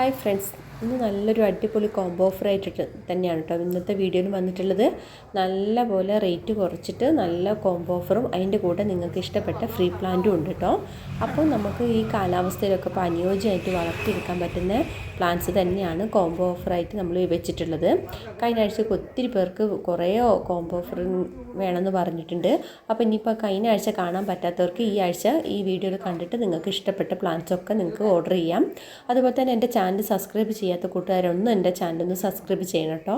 Hi friends ഇന്ന് നല്ലൊരു അടിപൊളി കോംബോ ഓഫർ ആയിട്ട് തന്നെയാണ് കേട്ടോ ഇന്നത്തെ വീഡിയോയിൽ വന്നിട്ടുള്ളത്. നല്ല പോലെ റേറ്റ് കുറച്ചിട്ട് നല്ല കോംബോ ഓഫറും അതിന്റെ കൂടെ നിങ്ങൾക്ക് ഇഷ്ടപ്പെട്ട ഫ്രീ പ്ലാന്റും ഉണ്ട് കേട്ടോ അപ്പോൾ നമുക്ക് ഈ കാലാവസ്ഥയിലൊക്കെ ഇപ്പോൾ അനുയോജ്യമായിട്ട് വളർത്തിയെടുക്കാൻ പറ്റുന്ന പ്ലാന്റ്സ് തന്നെയാണ് കോംബോ ഓഫറായിട്ട് നമ്മൾ വെച്ചിട്ടുള്ളത്. കഴിഞ്ഞ ആഴ്ചയൊക്കെ ഒത്തിരി പേർക്ക് കുറേ കോംബോ ഓഫർ വേണമെന്ന് പറഞ്ഞിട്ടുണ്ട്. അപ്പോൾ ഇനിയിപ്പോൾ കഴിഞ്ഞ ആഴ്ച കാണാൻ പറ്റാത്തവർക്ക് ഈ ആഴ്ച ഈ വീഡിയോയിൽ കണ്ടിട്ട് നിങ്ങൾക്ക് ഇഷ്ടപ്പെട്ട പ്ലാന്റ്സൊക്കെ നിങ്ങൾക്ക് ഓർഡർ ചെയ്യാം. അതുപോലെ തന്നെ എന്റെ ചാനൽ സബ്സ്ക്രൈബ് ചെയ്യാത്ത കൂട്ടുകാരൊന്നും എന്റെ ചാനലൊന്ന് സബ്സ്ക്രൈബ് ചെയ്യണം കേട്ടോ.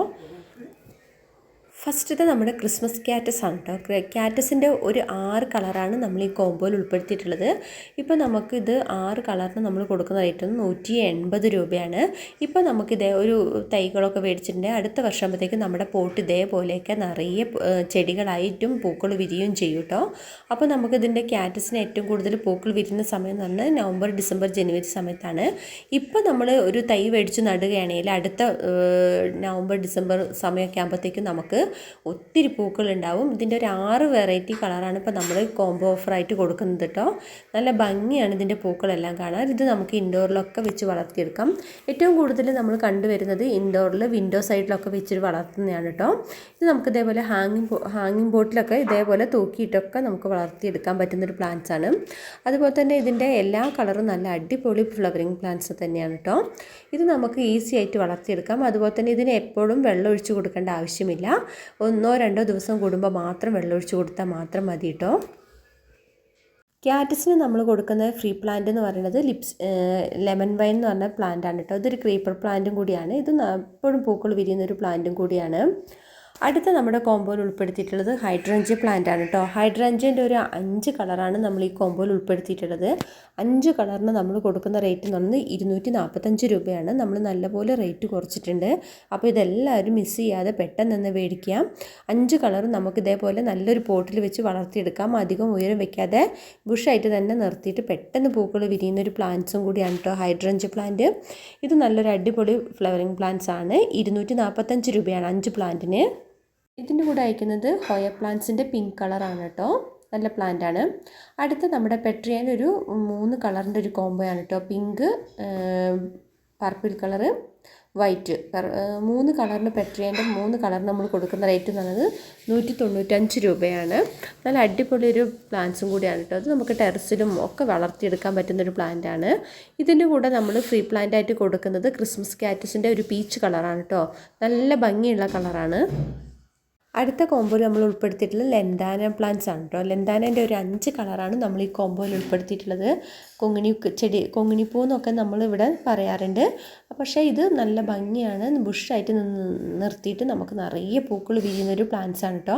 ഫസ്റ്റത്തെ നമ്മുടെ ക്രിസ്മസ് ക്യാറ്റസ് ആണ് കേട്ടോ. ക്യാറ്റസിന്റെ ഒരു ആറ് കളറാണ് നമ്മൾ ഈ കോമ്പോയിൽ ഉൾപ്പെടുത്തിയിട്ടുള്ളത്. ഇപ്പോൾ നമുക്കിത് ആറ് കളറിന് നമ്മൾ കൊടുക്കുന്ന റേറ്റ് നൂറ്റി എൺപത് രൂപയാണ്. ഇപ്പോൾ നമുക്കിതേ ഒരു തൈകളൊക്കെ മേടിച്ചിട്ടുണ്ടെങ്കിൽ അടുത്ത വർഷമാകുമ്പോഴത്തേക്ക് നമ്മുടെ പോട്ട് ഇതേപോലെയൊക്കെ നിറയെ ചെടികളായിട്ടും പൂക്കൾ വിരിയും ചെയ്യും കേട്ടോ. അപ്പോൾ നമുക്കിതിന്റെ ക്യാറ്റസിന് ഏറ്റവും കൂടുതൽ പൂക്കൾ വിരിയുന്ന സമയം എന്ന് പറഞ്ഞാൽ നവംബർ ഡിസംബർ ജനുവരി സമയത്താണ്. ഇപ്പോൾ നമ്മൾ ഒരു തൈ മേടിച്ച് നടുകയാണെങ്കിൽ അടുത്ത നവംബർ ഡിസംബർ സമയമൊക്കെ ആകുമ്പോഴത്തേക്കും നമുക്ക് ഒത്തിരി പൂക്കളുണ്ടാവും. ഇതിന്റെ ഒരു ആറ് വെറൈറ്റി കളറാണ് ഇപ്പോൾ നമ്മൾ കോംബോ ഓഫറായിട്ട് കൊടുക്കുന്നത് കേട്ടോ നല്ല ഭംഗിയാണ് ഇതിന്റെ പൂക്കളെല്ലാം കാണാൻ. ഇത് നമുക്ക് ഇൻഡോറിലൊക്കെ വെച്ച് വളർത്തിയെടുക്കാം. ഏറ്റവും കൂടുതൽ നമ്മൾ കണ്ടുവരുന്നത് ഇൻഡോറിൽ വിൻഡോ സൈഡിലൊക്കെ വെച്ചിട്ട് വളർത്തുന്നതാണ് കേട്ടോ ഇത് നമുക്ക് ഇതേപോലെ ഹാങ്ങിങ് ഹാങ്ങിങ് ബോട്ടിലൊക്കെ ഇതേപോലെ തൂക്കിയിട്ടൊക്കെ നമുക്ക് വളർത്തിയെടുക്കാൻ പറ്റുന്നൊരു പ്ലാന്റ്സ് ആണ്. അതുപോലെ തന്നെ ഇതിന്റെ എല്ലാ കളറും നല്ല അടിപൊളി ഫ്ലവറിങ് പ്ലാന്റ്സ് തന്നെയാണ് കേട്ടോ ഇത് നമുക്ക് ഈസി ആയിട്ട് വളർത്തിയെടുക്കാം. അതുപോലെ തന്നെ ഇതിന് എപ്പോഴും വെള്ളം ഒഴിച്ചു കൊടുക്കേണ്ട ആവശ്യമില്ല. ഒന്നോ രണ്ടോ ദിവസം കൂടുമ്പോൾ മാത്രം വെള്ളമൊഴിച്ച് കൊടുത്താൽ മാത്രം മതി കേട്ടോ ക്യാറ്റസിന് നമ്മൾ കൊടുക്കുന്ന ഫ്രീ പ്ലാന്റ് എന്ന് പറയുന്നത് ലിപ്സ് ലെമൺ വൈൻ എന്ന് പറഞ്ഞ പ്ലാന്റ് ആണ് കേട്ടോ ഇതൊരു ക്രീപ്പർ പ്ലാന്റും കൂടിയാണ്. ഇത് എപ്പോഴും പൂക്കൾ വിരിയുന്ന ഒരു പ്ലാന്റും കൂടിയാണ്. അടുത്ത നമ്മുടെ കോമ്പോയിൽ ഉൾപ്പെടുത്തിയിട്ടുള്ളത് ഹൈഡ്രഞ്ച് പ്ലാന്റ് ആണ് കേട്ടോ ഹൈഡ്രഞ്ചിന്റെ ഒരു അഞ്ച് കളറാണ് നമ്മൾ ഈ കോമ്പോയിൽ ഉൾപ്പെടുത്തിയിട്ടുള്ളത്. അഞ്ച് കളറിന് നമ്മൾ കൊടുക്കുന്ന റേറ്റ് എന്ന് പറഞ്ഞാൽ ഇരുന്നൂറ്റി നാൽപ്പത്തഞ്ച് രൂപയാണ്. നമ്മൾ നല്ലപോലെ റേറ്റ് കുറച്ചിട്ടുണ്ട്. അപ്പോൾ ഇതെല്ലാവരും മിസ് ചെയ്യാതെ പെട്ടെന്ന് തന്നെ മേടിക്കാം അഞ്ച് കളറും നമുക്ക് ഇതേപോലെ നല്ലൊരു പോട്ടിൽ വെച്ച് വളർത്തിയെടുക്കാം. അധികം ഉയരം വെക്കാതെ ബുഷായിട്ട് തന്നെ നിർത്തിയിട്ട് പെട്ടെന്ന് പൂക്കൾ വിരിയുന്ന ഒരു പ്ലാന്റ്സും കൂടിയാണ് കേട്ടോ ഹൈഡ്രഞ്ച് പ്ലാന്റ് ഇത് നല്ലൊരു അടിപൊളി ഫ്ലവറിങ് പ്ലാന്റ്സ് ആണ്. ഇരുന്നൂറ്റി നാൽപ്പത്തഞ്ച് രൂപയാണ് അഞ്ച് പ്ലാന്റിന് ഇതിന്റെ കൂടെ അയക്കുന്നത് ഹോയ പ്ലാന്റ്സിന്റെ പിങ്ക് കളറാണ് കേട്ടോ. നല്ല പ്ലാന്റ് ആണ്. അടുത്ത നമ്മുടെ പെട്രിയാന്റെ ഒരു മൂന്ന് കളറിന്റെ ഒരു കോംബോ ആണ് കേട്ടോ. പിങ്ക് പർപ്പിൾ കളറ് വൈറ്റ് മൂന്ന് കളറിന് പെട്രിയാന്റെ മൂന്ന് കളർ നമ്മൾ കൊടുക്കുന്ന റേറ്റ് എന്ന് പറയുന്നത് നൂറ്റി തൊണ്ണൂറ്റഞ്ച് രൂപയാണ്. നല്ല അടിപൊളി ഒരു പ്ലാന്റ്സും കൂടിയാണ് കേട്ടോ. അത് നമുക്ക് ടെറസിലും ഒക്കെ വളർത്തിയെടുക്കാൻ പറ്റുന്ന ഒരു പ്ലാന്റ് ആണ്. ഇതിന്റെ കൂടെ നമ്മൾ ഫ്രീ പ്ലാന്റ് ആയിട്ട് കൊടുക്കുന്നത് ക്രിസ്മസ് കാറ്റസിന്റെ ഒരു പീച്ച് കളറാണ് കേട്ടോ. നല്ല ഭംഗിയുള്ള കളറാണ്. അടുത്ത കോമ്പോയിൽ നമ്മൾ ഉൾപ്പെടുത്തിയിട്ടുള്ളത് ലെന്താന പ്ലാന്റ്സ് ആണ് കേട്ടോ ലെന്താനേന്റെ ഒരു അഞ്ച് കളറാണ് നമ്മൾ ഈ കോമ്പോയിൽ ഉൾപ്പെടുത്തിയിട്ടുള്ളത്. കൊങ്ങിണി ചെടി കൊങ്ങിണിപ്പൂ എന്നൊക്കെ നമ്മളിവിടെ പറയാറുണ്ട്. പക്ഷേ ഇത് നല്ല ഭംഗിയാണ്. ബുഷായിട്ട് നിന്ന് നിർത്തിയിട്ട് നമുക്ക് നിറയെ പൂക്കൾ വീഴുന്ന ഒരു പ്ലാന്റ്സ് ആണ് കേട്ടോ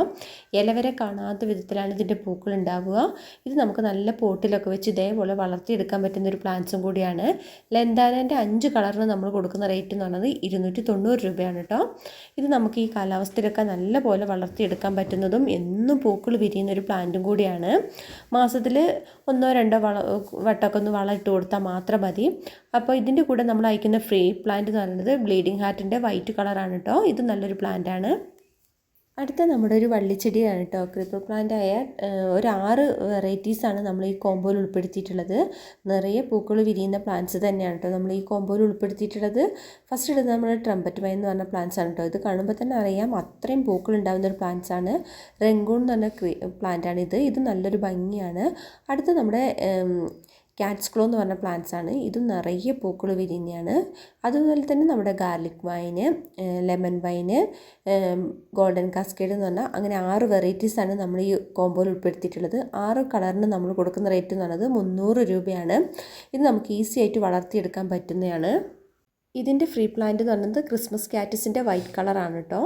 ഇലവരെ കാണാത്ത വിധത്തിലാണ് ഇതിന്റെ പൂക്കൾ ഉണ്ടാവുക. ഇത് നമുക്ക് നല്ല പോട്ടിലൊക്കെ വെച്ച് ഇതേപോലെ വളർത്തിയെടുക്കാൻ പറ്റുന്ന ഒരു പ്ലാന്റ്സും കൂടിയാണ്. ലെന്താനന്റെ അഞ്ച് കളറിന് നമ്മൾ കൊടുക്കുന്ന റേറ്റ് എന്ന് പറയുന്നത് ഇരുന്നൂറ്റി തൊണ്ണൂറ് രൂപയാണ് കേട്ടോ ഇത് നമുക്ക് ഈ കാലാവസ്ഥയിലൊക്കെ നല്ല പോലെ വളർത്തിയെടുക്കാൻ പറ്റുന്നതും എന്നും പൂക്കൾ വിരിയുന്ന ഒരു പ്ലാന്റും കൂടിയാണ്. മാസത്തിൽ ഒന്നോ രണ്ടോ വള വട്ടമൊക്കെ ഒന്ന് വളം ഇട്ട് കൊടുത്താൽ മാത്രം മതി. അപ്പോൾ ഇതിന്റെ കൂടെ നമ്മൾ അയക്കുന്ന ഫ്രീ പ്ലാന്റ് എന്ന് പറയുന്നത് ബ്ലീഡിങ് ഹാർട്ടിന്റെ വൈറ്റ് കളറാണ് കേട്ടോ ഇത് നല്ലൊരു പ്ലാന്റ് ആണ് അടുത്ത നമ്മുടെ ഒരു വള്ളിച്ചെടിയാണ് കേട്ടോ. ക്രിപ്പർ പ്ലാന്റ് ആയ ഒരു ആറ് വെറൈറ്റീസാണ് നമ്മൾ ഈ കോമ്പോയിൽ ഉൾപ്പെടുത്തിയിട്ടുള്ളത്. നിറയെ പൂക്കൾ വിരിയുന്ന പ്ലാന്റ്സ് തന്നെയാണ് കേട്ടോ നമ്മൾ ഈ കോമ്പോയിൽ ഉൾപ്പെടുത്തിയിട്ടുള്ളത്. ഫസ്റ്റ് ഇടുന്നത് നമ്മൾ ട്രംപറ്റ് വൈ എന്ന് പറഞ്ഞ പ്ലാന്റ്സ് ആണ് കേട്ടോ. ഇത് കാണുമ്പോൾ തന്നെ അറിയാം അത്രയും പൂക്കൾ ഉണ്ടാകുന്ന ഒരു പ്ലാന്റ്സ് ആണ്. റെങ്കോൺ എന്ന് പറഞ്ഞ പ്ലാന്റ് ആണ് ഇത് ഇത് നല്ലൊരു ഭംഗിയാണ്. അടുത്ത നമ്മുടെ ക്യാറ്റ്സ് ക്ലോ എന്ന് പറഞ്ഞ പ്ലാന്റ്സ് ആണ്. ഇതും നിറയെ പൂക്കൾ വിരിഞ്ഞാണ് അതുപോലെ തന്നെ നമ്മുടെ garlic vine lemon vine golden cascade എന്ന് പറഞ്ഞാൽ അങ്ങനെ ആറ് വെറൈറ്റീസാണ് നമ്മൾ ഈ കോമ്പോയിൽ ഉൾപ്പെടുത്തിയിട്ടുള്ളത്. ആറ് കളറിന് നമ്മൾ കൊടുക്കുന്ന റേറ്റ് എന്ന് പറയുന്നത് മുന്നൂറ് രൂപയാണ്. ഇത് നമുക്ക് ഈസി ആയിട്ട് വളർത്തിയെടുക്കാൻ പറ്റുന്നതാണ്. ഇതിന്റെ ഫ്രീ പ്ലാന്റ് എന്ന് പറയുന്നത് ക്രിസ്മസ് കാറ്റസിന്റെ വൈറ്റ് കളറാണ് കേട്ടോ